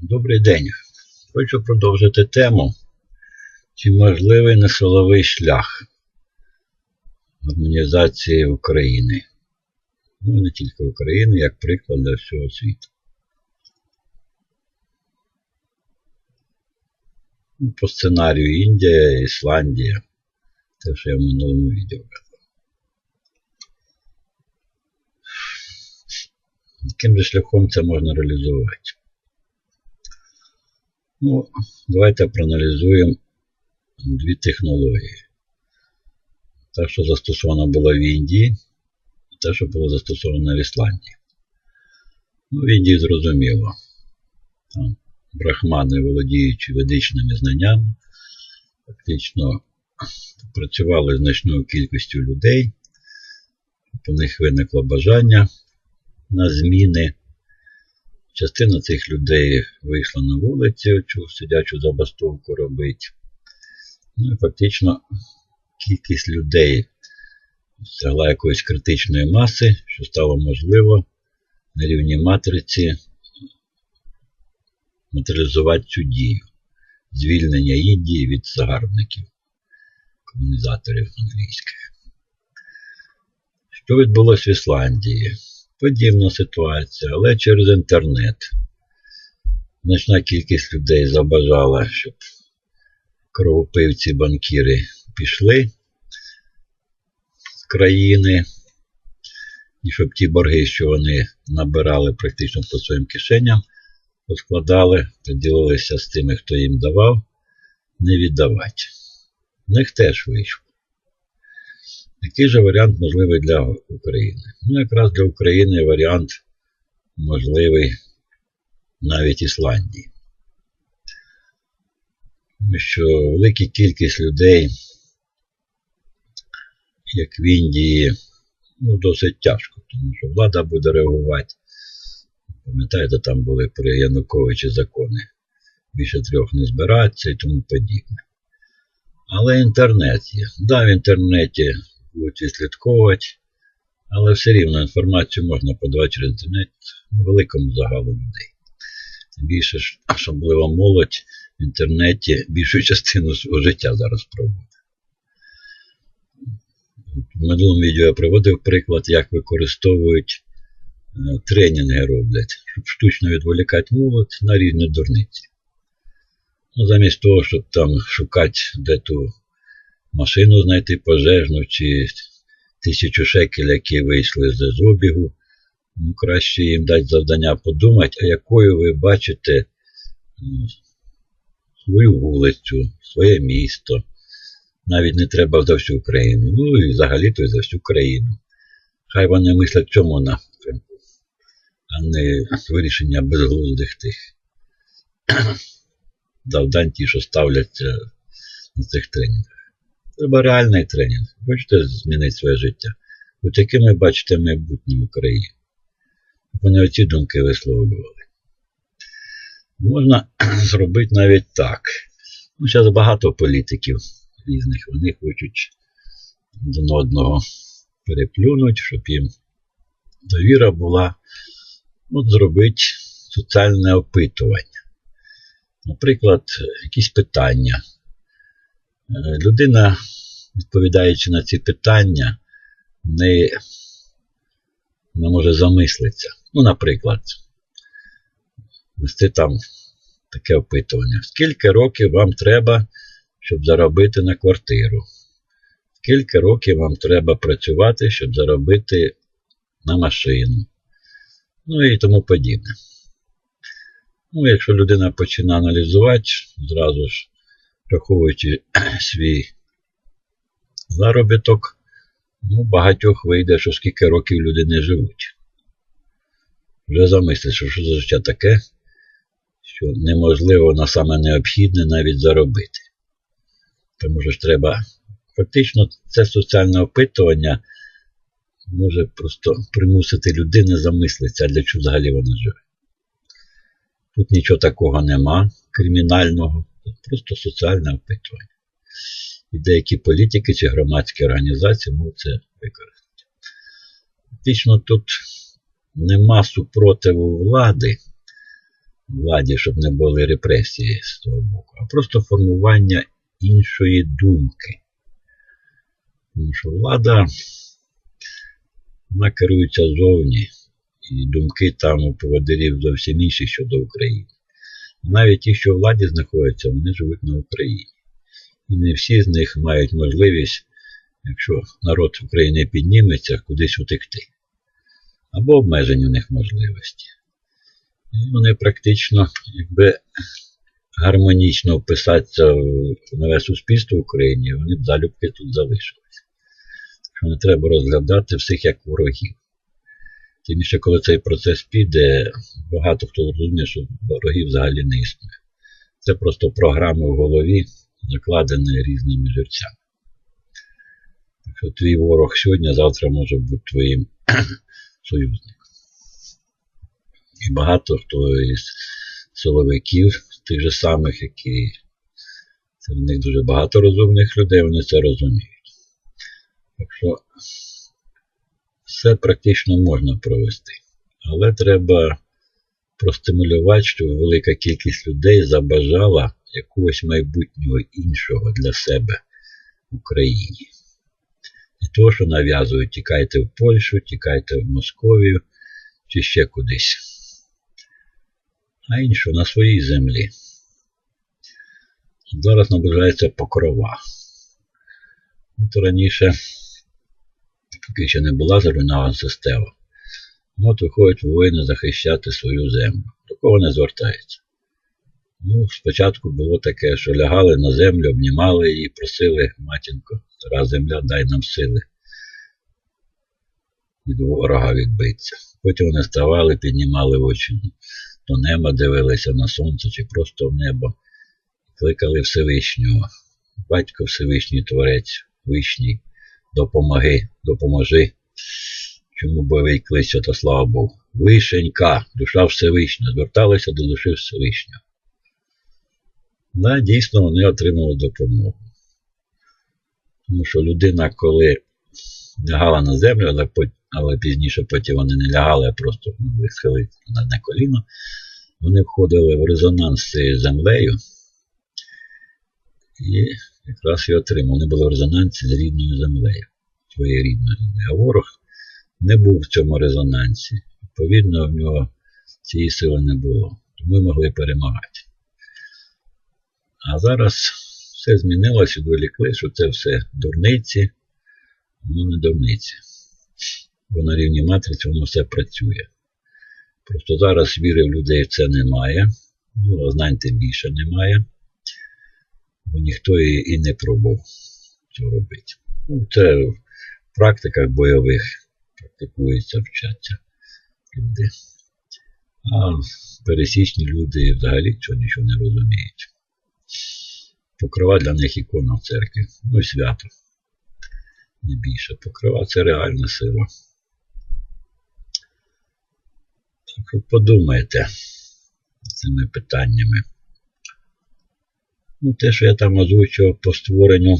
Добрий день. Хочу продовжити тему, чи можливий несиловий шлях гармонізації України. Ну і не тільки України, як приклад для всього світу. Ну, По сценарію Індія, Ісландія. Те, що я в минулому відео казав. Яким же шляхом це можна реалізувати? Ну, давайте проаналізуємо дві технології. Те, що застосовано було в Індії, і те, що було застосовано в Ісландії. Ну, в Індії зрозуміло. Там брахмани, володіючи ведичними знаннями, фактично працювали значною кількістю людей. У них виникло бажання на зміни. Частина цих людей вийшла на вулицю, цю сидячу забастовку робити. Ну і фактично кількість людей сягла якоїсь критичної маси, що стало можливо на рівні матриці матеріалізувати цю дію. Звільнення Індії від загарбників, комунізаторів англійських. Що відбулося в Ісландії? Подібна ситуація, але через інтернет. Значна кількість людей забажала, щоб кровопивці банкіри пішли з країни, і щоб ті борги, що вони набирали практично по своїм кишеням, розкладали, поділилися з тими, хто їм давав, не віддавати. В них теж вийшло. Який же варіант можливий для України? Ну, якраз для України варіант можливий навіть Ісландії. Тому що велика кількість людей, як в Індії, ну, досить тяжко, тому що влада буде реагувати. Пам'ятаєте, там були при Януковичі закони. Більше трьох не збиратися і тому подібне. Але інтернет є. Да, в інтернеті будуть відслідковувати, але все рівно інформацію можна подавати через інтернет великому загалу людей. Більше, особливо молодь в інтернеті більшу частину свого життя зараз проводить. В минулому відео я приводив приклад, як використовують тренінги роблять, щоб штучно відволікати молодь на різні дурниці. Ну, замість того, щоб там шукати де ту машину знайти пожежну чи тисячу шекель, які вийшли з обігу, ну, краще їм дати завдання подумати, а якою ви бачите ну, свою вулицю, своє місто. Навіть не треба за всю Україну. Ну і взагалі то за всю країну. Хай вони мислять в цьому напрямку, а не вирішення безглуздих тих завдань, ті, що ставляться на цих тренінгах. Треба реальний тренінг. Хочете змінити своє життя? От яким ви бачите майбутнє в Україні? Вони оці думки висловлювали. Можна зробити навіть так. Ну, Зараз багато політиків різних, вони хочуть один одного переплюнути, щоб їм довіра була. От зробити соціальне опитування. Наприклад, якісь питання. Людина, відповідаючи на ці питання, не, не може замислитися. Ну, наприклад, вести там таке опитування. Скільки років вам треба, щоб заробити на квартиру? Скільки років вам треба працювати, щоб заробити на машину? Ну і тому подібне. Ну, якщо людина починає аналізувати, зразу ж враховуючи свій заробіток, ну, багатьох вийде, що скільки років люди не живуть. Вже замислить, що що за життя таке, що неможливо на саме необхідне навіть заробити. Тому що ж треба. Фактично, це соціальне опитування може просто примусити людину замислитися, для чого взагалі вона живе. Тут нічого такого нема кримінального, просто соціальне опитування. І деякі політики чи громадські організації можуть це використати. Фактично тут нема супротиву влади владі, щоб не були репресії з того боку, а просто формування іншої думки. Тому що влада вона керується зовні, і думки там у поводирів зовсім інші щодо України. Навіть ті, що у владі знаходяться, вони живуть на Україні. І не всі з них мають можливість, якщо народ України підніметься, кудись утекти. Або обмежені у них можливості. І вони практично, якби гармонічно вписатися в нове суспільство в Україні, вони б залюбки тут залишилися. Що не треба розглядати всіх як ворогів. Тим більше, коли цей процес піде, багато хто зрозуміє, що ворогів взагалі не існує. Це просто програми в голові, закладені різними жерцями. Так що твій ворог сьогодні, завтра може бути твоїм союзником. І багато хто із силовиків, тих же самих, які серед них дуже багато розумних людей, вони це розуміють. Так що все практично можна провести. Але треба простимулювати, щоб велика кількість людей забажала якогось майбутнього іншого для себе в Україні. Не того, що нав'язують, тікайте в Польщу, тікайте в Московію чи ще кудись. А іншого на своїй землі. Зараз наближається покрова. От раніше поки ще не була зруйнована система. От виходять воїни захищати свою землю. До кого не звертається. Ну, Спочатку було таке, що лягали на землю, обнімали її, просили матінко, стара земля, дай нам сили від ворога відбитися. Потім вони ставали, піднімали очі до неба, дивилися на сонце чи просто в небо, кликали Всевишнього. Батько Всевишній Творець, Вишній допомоги, допоможи. Чому бойовий кличе, то слава Богу. Вишенька, душа Всевишня, зверталися до душі Всевишнього. Да, дійсно, вони отримали допомогу. Тому що людина, коли лягала на землю, але але пізніше потім вони не лягали, а просто могли схилити на одне коліно, вони входили в резонанс з землею і якраз і отримав. Вони були в резонансі з рідною землею, своєю рідною землею. А ворог не був в цьому резонансі. Відповідно, в нього цієї сили не було. Ми могли перемагати. А зараз все змінилося, відволікли, що це все дурниці, воно не дурниці. Бо на рівні матриці воно все працює. Просто зараз віри в людей в це немає, ну, знань тим більше немає ніхто і, і не пробував цього робити. Ну, Це в практиках бойових практикується, вчаться люди. А пересічні люди взагалі цього нічого не розуміють. Покрова для них ікона в церкві, ну і свято. Не більше. Покрова це реальна сила. Так що подумайте цими питаннями. Ну, Те, що я там озвучував по створенню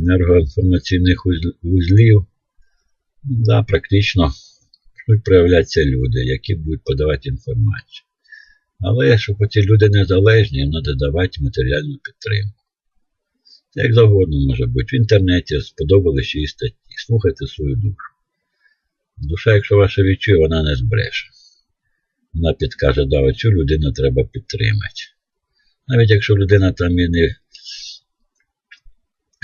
енергоінформаційних вузлів, да, практично будуть проявлятися люди, які будуть подавати інформацію. Але щоб ці люди незалежні, їм треба давати матеріальну підтримку. Як завгодно може бути. В інтернеті сподобались чиї статті. Слухайте свою душу. Душа, якщо ваша відчує, вона не збреше. Вона підкаже, да, оцю людину треба підтримати. Навіть якщо людина там і не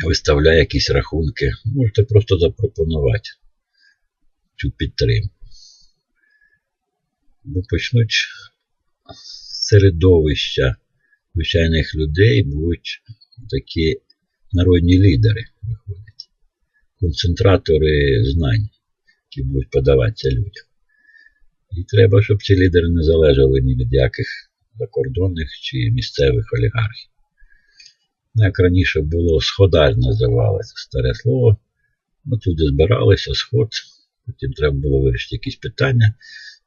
виставляє якісь рахунки, можете просто запропонувати цю підтримку. Бо почнуть середовища звичайних людей будуть такі народні лідери виходять, концентратори знань, які будуть подаватися людям. І треба, щоб ці лідери не залежали ні від яких закордонних чи місцевих олігархів. Як раніше було сходар, називалося старе слово. Ми туди збиралися, сход, потім треба було вирішити якісь питання.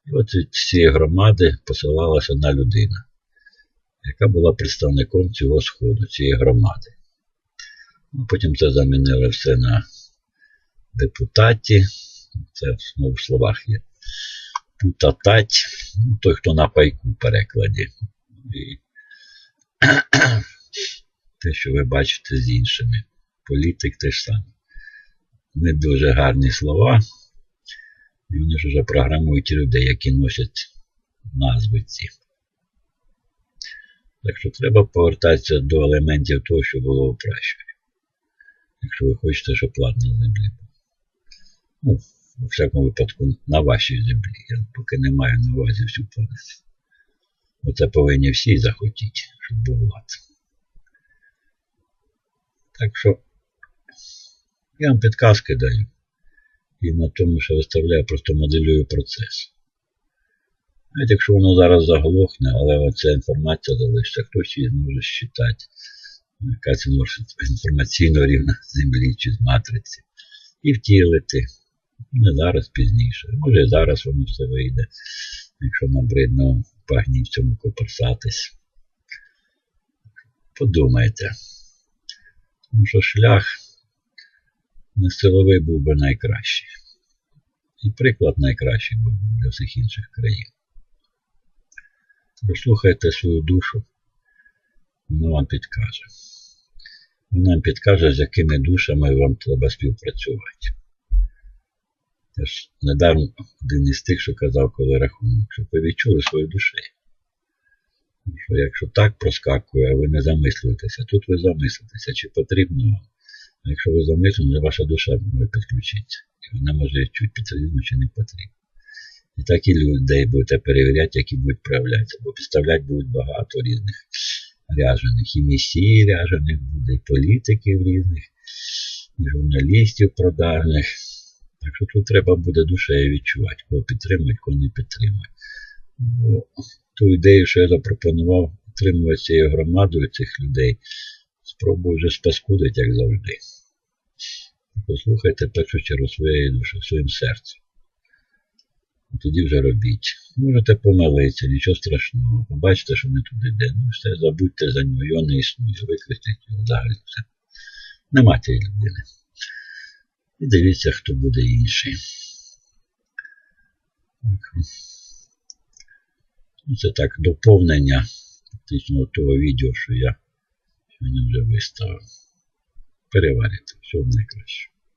І от від цієї громади посилалася одна людина, яка була представником цього сходу, цієї громади. Ну, Потім це замінили все на депутаті, це в словах є. Путатать, ну, той, хто на пайку перекладі. І те, що ви бачите з іншими. Політик теж саме. Не дуже гарні слова. І вони ж вже програмують людей, які носять назви ці. Так що треба повертатися до елементів того, що було у пращурі. Якщо ви хочете, щоб плат на землі був. Ну, у всякому випадку, на вашій землі. Я поки не маю на увазі всю планету. Бо це повинні всі захотіти, щоб був лад. Так що я вам підказки даю. І на тому, що виставляю, просто моделюю процес. Навіть якщо воно зараз заглохне, але оця інформація залишиться, хтось її зможе считати, яка це може інформаційно рівна землі чи з матриці. І втілити. Не зараз пізніше. Може і зараз воно все вийде, якщо набридно пагні в цьому коперсатись. Подумайте. Тому що шлях не силовий був би найкращий. І приклад найкращий був би для всіх інших країн. Послухайте свою душу, воно вам підкаже. Воно вам підкаже, з якими душами вам треба співпрацювати. Я ж недавно один із тих, що казав, коли рахунок, щоб ви відчули свою душею. Що якщо так проскакує, а ви не замислюєтеся, тут ви замислитеся, чи потрібно вам. А якщо ви замислені, ваша душа може підключитися. І вона може відчути, потрібно чи не потрібно. І так і людей будете перевіряти, які будуть проявлятися. Бо підставляти будуть багато різних ряжених. І місій ряжених буде, і політиків різних, і журналістів продажних. Так що тут треба буде душею відчувати, кого підтримують, кого не підтримують. Бо ту ідею, що я запропонував підтримувати цією громадою цих людей, спробую вже спаскудити, як завжди. Послухайте в першу чергу своєю душою, своїм серцем. Тоді вже робіть. Можете помилитися, нічого страшного. Побачите, що не туди йде. Ну все, забудьте за нього, його не існує, використайте його взагалі все. Нема цієї людини. І дивіться, хто буде інший. Ну, Це так доповнення фактично того відео, що я сьогодні вже виставив. Переварити, все в найкраще.